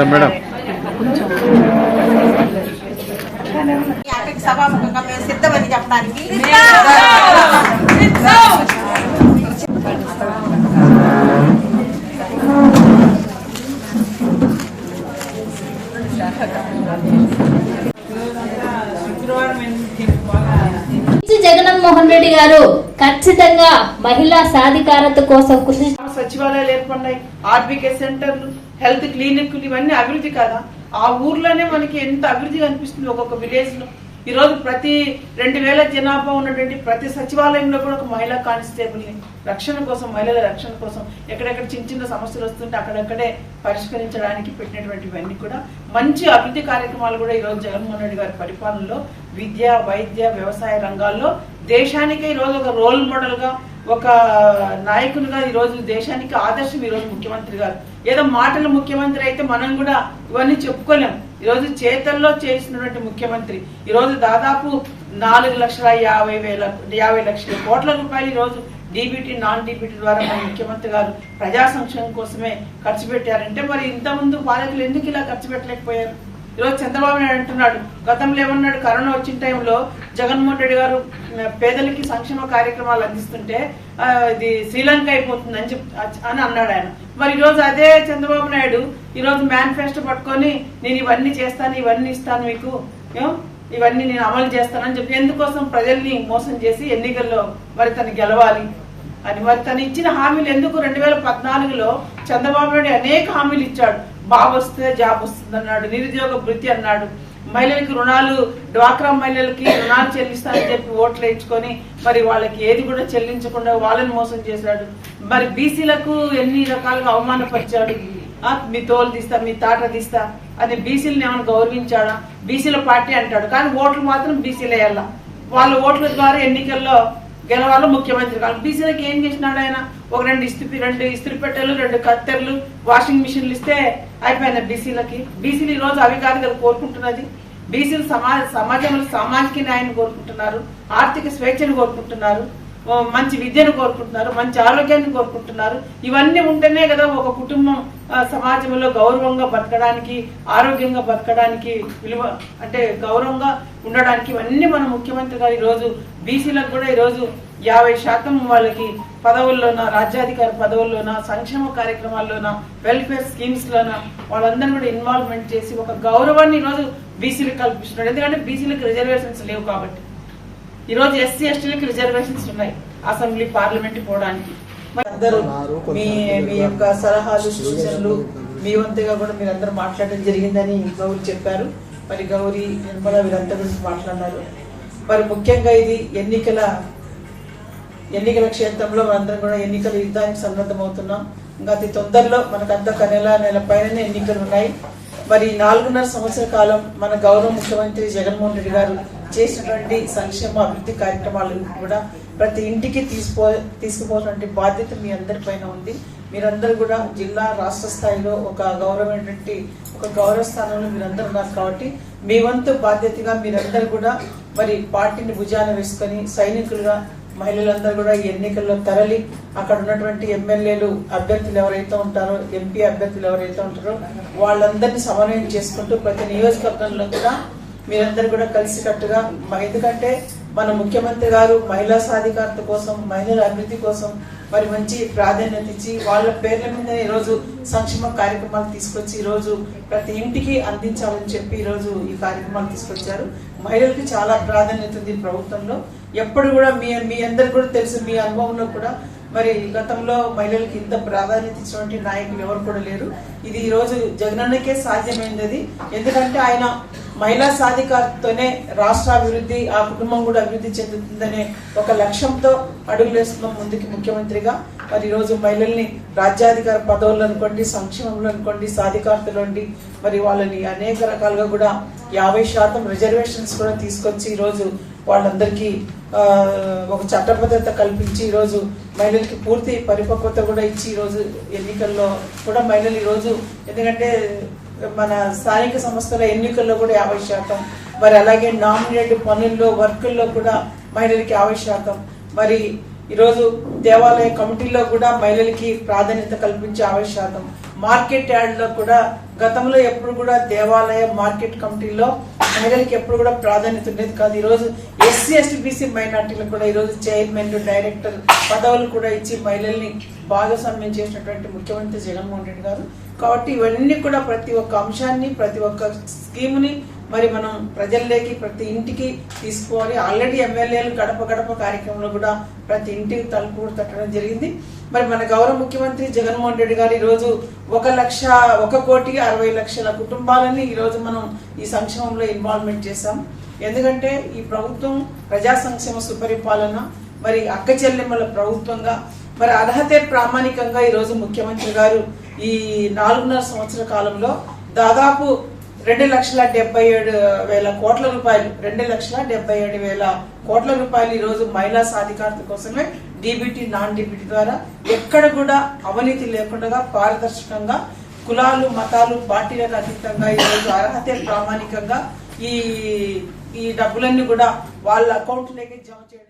Madam madam. అక్కడికి సభాముఖంగా మేము సిద్ధమని చెప్పడానికి పిచ్చి జగన్మోహన్ రెడ్డి గారు ఖచ్చితంగా మహిళా సాధికారత కోసం కృషి సచివాలయాలు ఏర్పడినాయి. ఆర్బీకే సెంటర్లు హెల్త్ క్లినిక్లు ఇవన్నీ అభివృద్ధి కాదా? ఆ ఊర్లోనే మనకి ఎంత అభివృద్ధి కనిపిస్తుంది ఒక్కొక్క విలేజ్లో. ప్రతి రెండు వేల జనాభా ఉన్నటువంటి ప్రతి సచివాలయంలో కూడా ఒక మహిళా కానిస్టేబుల్ని రక్షణ కోసం మహిళల రక్షణ కోసం ఎక్కడెక్కడ చిన్న చిన్న సమస్యలు వస్తుంటే అక్కడక్కడే పరిష్కరించడానికి పెట్టినటువంటివన్నీ కూడా మంచి అభివృద్ధి కార్యక్రమాలు కూడా ఈరోజు జగన్మోహన్ రెడ్డి గారి పరిపాలనలో విద్య వైద్య వ్యవసాయ రంగాల్లో దేశానికే ఈ రోజు ఒక రోల్ మోడల్గా ఒక నాయకునిగా ఈ రోజు దేశానికి ఆదర్శం ఈ రోజు ముఖ్యమంత్రి గారు. ఏదో మాటల ముఖ్యమంత్రి అయితే మనం కూడా ఇవన్నీ చెప్పుకోలేం. ఈ రోజు చేతల్లో చేసినటువంటి ముఖ్యమంత్రి. ఈరోజు దాదాపు నాలుగు లక్షల యాభై వేల యాభై లక్షల కోట్ల రూపాయలు ఈ రోజు డీబీటీ నాన్ డీబీటీ ద్వారా మన ముఖ్యమంత్రి గారు ప్రజా సంక్షేమం కోసమే ఖర్చు పెట్టారంటే మరి ఇంతకుముందు పాలకులు ఎందుకు ఇలా ఖర్చు పెట్టలేకపోయారు? ఈరోజు చంద్రబాబు నాయుడు అంటున్నాడు. గతంలో ఏమన్నాడు? కరోనా వచ్చిన టైంలో జగన్మోహన్ రెడ్డి గారు పేదలకి సంక్షేమ కార్యక్రమాలు అందిస్తుంటే ఇది శ్రీలంక అయిపోతుంది అని చెప్ అని అన్నాడు ఆయన. మరి ఈరోజు అదే చంద్రబాబు నాయుడు ఈరోజు మేనిఫెస్టో పట్టుకొని నేను ఇవన్నీ చేస్తాను ఇవన్నీ ఇస్తాను మీకు ఇవన్నీ నేను అమలు చేస్తానని చెప్పి ఎందుకోసం ప్రజల్ని మోసం చేసి ఎన్నికల్లో మరి తను గెలవాలి? అని మరి తను ఇచ్చిన హామీలు ఎందుకు రెండు వేల పద్నాలుగులో చంద్రబాబు నాయుడు అనేక హామీలు ఇచ్చాడు. బాబు వస్తే జాబ్ వస్తుంది అన్నాడు నిరుద్యోగ వృత్తి అన్నాడు. మహిళలకి రుణాలు డ్వాక్రా మహిళలకి రుణాలు చెల్లిస్తానని చెప్పి ఓట్లు వేయించుకొని మరి వాళ్ళకి ఏది కూడా చెల్లించకుండా వాళ్ళని మోసం చేశాడు. మరి బీసీలకు ఎన్ని రకాలుగా అవమానపరిచాడు? మీ తోలు తీస్తా మీ తాట తీస్తా అని బీసీలను ఏమైనా గౌరవించాడా? బీసీల పార్టీ అంటాడు. కానీ ఓట్లు మాత్రం బీసీలు వేయాల వాళ్ళ ఓట్ల ద్వారా ఎన్నికల్లో గెలవాలో ముఖ్యమంత్రి కావాలి. బీసీలకు ఏం చేసినాడు ఆయన? ఒక రెండు ఇస్త్రీ రెండు ఇస్త్రీ పెట్టెలు రెండు కత్తెర్లు వాషింగ్ మిషన్లు ఇస్తే అయిపోయినాయి బీసీలకి. బీసీలు ఈ రోజు అవి కాదు కదా కోరుకుంటున్నది. బీసీలు సమాజ సమాజంలో సామాజిక న్యాయాన్ని కోరుకుంటున్నారు. ఆర్థిక స్వేచ్ఛను కోరుకుంటున్నారు. మంచి విద్యను కోరుకుంటున్నారు మంచి ఆరోగ్యాన్ని కోరుకుంటున్నారు. ఇవన్నీ ఉంటేనే కదా ఒక కుటుంబం సమాజంలో గౌరవంగా బతకడానికి ఆరోగ్యంగా బతకడానికి విలువ అంటే గౌరవంగా ఉండడానికి ఇవన్నీ మన ముఖ్యమంత్రి గారు ఈరోజు బీసీలకు కూడా ఈరోజు యాభై శాతం వాళ్ళకి పదవుల్లోన రాజ్యాధికార పదవుల్లోన సంక్షేమ కార్యక్రమాల్లోన వెల్ఫేర్ స్కీమ్స్ లోన వాళ్ళందరినీ కూడా ఇన్వాల్వ్మెంట్ చేసి ఒక గౌరవాన్ని ఈరోజు బీసీలకు కల్పిస్తున్నాడు ఎందుకంటే బీసీలకు రిజర్వేషన్స్ లేవు కాబట్టి. ఈ రోజు ఎస్సీ ఎస్టీలకు రిజర్వేషన్స్ ఉన్నాయి అసెంబ్లీ పార్లమెంట్ పోవడానికి. మరి అందరూ మీ మీ యొక్క సలహాలు సూచనలు మీ వంతుగా కూడా మీరందరూ మాట్లాడడం జరిగిందని గౌరీ చెప్పారు. మరి గౌరీ నిర్మల వీరంతా గురించి మాట్లాడినారు మరి ముఖ్యంగా ఇది ఎన్నికల ఎన్నికల క్షేత్రంలో మనందరం కూడా ఎన్నికల యుద్ధానికి సన్నద్ధమవుతున్నాం. ఇంకా అతి తొందరలో మనకంతా ఒక నెల నెల పైననే ఎన్నికలు ఉన్నాయి. మరి నాలుగున్నర సంవత్సర కాలం మన గౌరవ ముఖ్యమంత్రి జగన్మోహన్ రెడ్డి గారు చేసినటువంటి సంక్షేమ అభివృద్ధి కార్యక్రమాలు కూడా ప్రతి ఇంటికి తీసుకో తీసుకుపోయినటువంటి బాధ్యత మీ అందరి పైన ఉంది. మీరందరూ కూడా జిల్లా రాష్ట్ర స్థాయిలో ఒక గౌరవమైనటువంటి ఒక గౌరవ స్థానంలో మీరందరూ ఉన్నారు కాబట్టి మీ వంతు బాధ్యతగా మీరందరూ కూడా మరి పార్టీని భుజాన వేసుకొని సైనికులుగా మహిళలందరూ కూడా ఈ ఎన్నికల్లో తరలి అక్కడ ఉన్నటువంటి ఎమ్మెల్యేలు అభ్యర్థులు ఎవరైతే ఉంటారో ఎంపీ అభ్యర్థులు ఎవరైతే ఉంటారో వాళ్ళందరినీ సమన్వయం చేసుకుంటూ ప్రతి నియోజకవర్గంలో కూడా మీరందరూ కూడా కలిసికట్టుగా ఎందుకంటే మన ముఖ్యమంత్రి గారు మహిళా సాధికారత కోసం మహిళల అభివృద్ధి కోసం మరి మంచి ప్రాధాన్యత ఇచ్చి వాళ్ళ పేర్ల మీద ఈరోజు సంక్షేమ కార్యక్రమాలు తీసుకొచ్చి ఈరోజు ప్రతి ఇంటికి అందించాలని చెప్పి ఈరోజు ఈ కార్యక్రమాలు తీసుకొచ్చారు. మహిళలకి చాలా ప్రాధాన్యత ఉంది ప్రభుత్వంలో. ఎప్పుడు కూడా మీ మీ అందరు కూడా తెలుసు మీ అనుభవంలో కూడా మరి గతంలో మహిళలకి ఇంత ప్రాధాన్యత ఇచ్చినటువంటి నాయకులు ఎవరు కూడా లేరు. ఇది ఈరోజు జగనన్నకే సాధ్యమైంది ఎందుకంటే ఆయన మహిళా సాధికారతతోనే రాష్ట్ర అభివృద్ధి ఆ కుటుంబం కూడా అభివృద్ధి చెందుతుందనే ఒక లక్ష్యంతో అడుగులేస్తున్నాం ముందుకి ముఖ్యమంత్రిగా. మరి ఈరోజు మహిళల్ని రాజ్యాధికార పదవులు అనుకోండి సంక్షేమంలో అనుకోండి సాధికారతలో మరి వాళ్ళని అనేక రకాలుగా కూడా యాభై శాతం రిజర్వేషన్స్ కూడా తీసుకొచ్చి ఈరోజు వాళ్ళందరికీ ఒక చట్టబద్ధత కల్పించి ఈరోజు మహిళలకి పూర్తి పరిపక్వత కూడా ఇచ్చి ఈరోజు ఎన్నికల్లో కూడా మహిళలు ఈరోజు ఎందుకంటే మన స్థానిక సంస్థల ఎన్నికల్లో కూడా యాభై శాతం మరి అలాగే నామినేట్ పనుల్లో వర్కుల్లో కూడా మహిళలకి యాభై శాతం. మరి ఈరోజు దేవాలయ కమిటీలో కూడా మహిళలకి ప్రాధాన్యత కల్పించే ఆవశ్యకం మార్కెట్ యార్డ్లో కూడా గతంలో ఎప్పుడు కూడా దేవాలయ మార్కెట్ కమిటీలో మహిళలకి ఎప్పుడు కూడా ప్రాధాన్యత ఉండేది కాదు. ఈరోజు ఎస్సీ ఎస్టీ బీసీ మైనార్టీలకు కూడా ఈరోజు చైర్మన్ డైరెక్టర్ పదవులు కూడా ఇచ్చి మహిళల్ని భాగస్వామ్యం చేసినటువంటి ముఖ్యమంత్రి జగన్మోహన్ రెడ్డి గారు కాబట్టి ఇవన్నీ కూడా ప్రతి ఒక్క అంశాన్ని ప్రతి ఒక్క స్కీమ్ని మరి మనం ప్రజల్లోకి ప్రతి ఇంటికి తీసుకోవాలి. ఆల్రెడీ ఎమ్మెల్యేలు గడప గడప కార్యక్రమంలో కూడా ప్రతి ఇంటికి తలుపు తట్టడం జరిగింది. మరి మన గౌరవ ముఖ్యమంత్రి జగన్మోహన్ రెడ్డి గారు ఈరోజు ఒక లక్ష ఒక కోటి అరవై లక్షల కుటుంబాలని ఈరోజు మనం ఈ సంక్షేమంలో ఇన్వాల్వ్మెంట్ చేశాం. ఎందుకంటే ఈ ప్రభుత్వం ప్రజా సంక్షేమ సుపరిపాలన మరి అక్క చెల్లెమ్మల ప్రభుత్వంగా మరి అర్హతే ప్రామాణికంగా ఈరోజు ముఖ్యమంత్రి గారు ఈ నాలుగున్నర సంవత్సర కాలంలో దాదాపు రెండు లక్షల డెబ్బై ఏడు వేల కోట్ల రూపాయలు రెండు లక్షల డెబ్బై ఏడు వేల కోట్ల రూపాయలు ఈ రోజు మహిళా సాధికారత కోసమే డీబీటీ నాన్ డీబీటీ ద్వారా ఎక్కడ కూడా అవినీతి లేకుండా పారదర్శకంగా కులాలు మతాలు పార్టీలకు అతీతంగా ఈ రోజు అర్హత ప్రామాణికంగా ఈ ఈ డబ్బులన్నీ కూడా వాళ్ళ అకౌంట్లోకి జమ చేయడం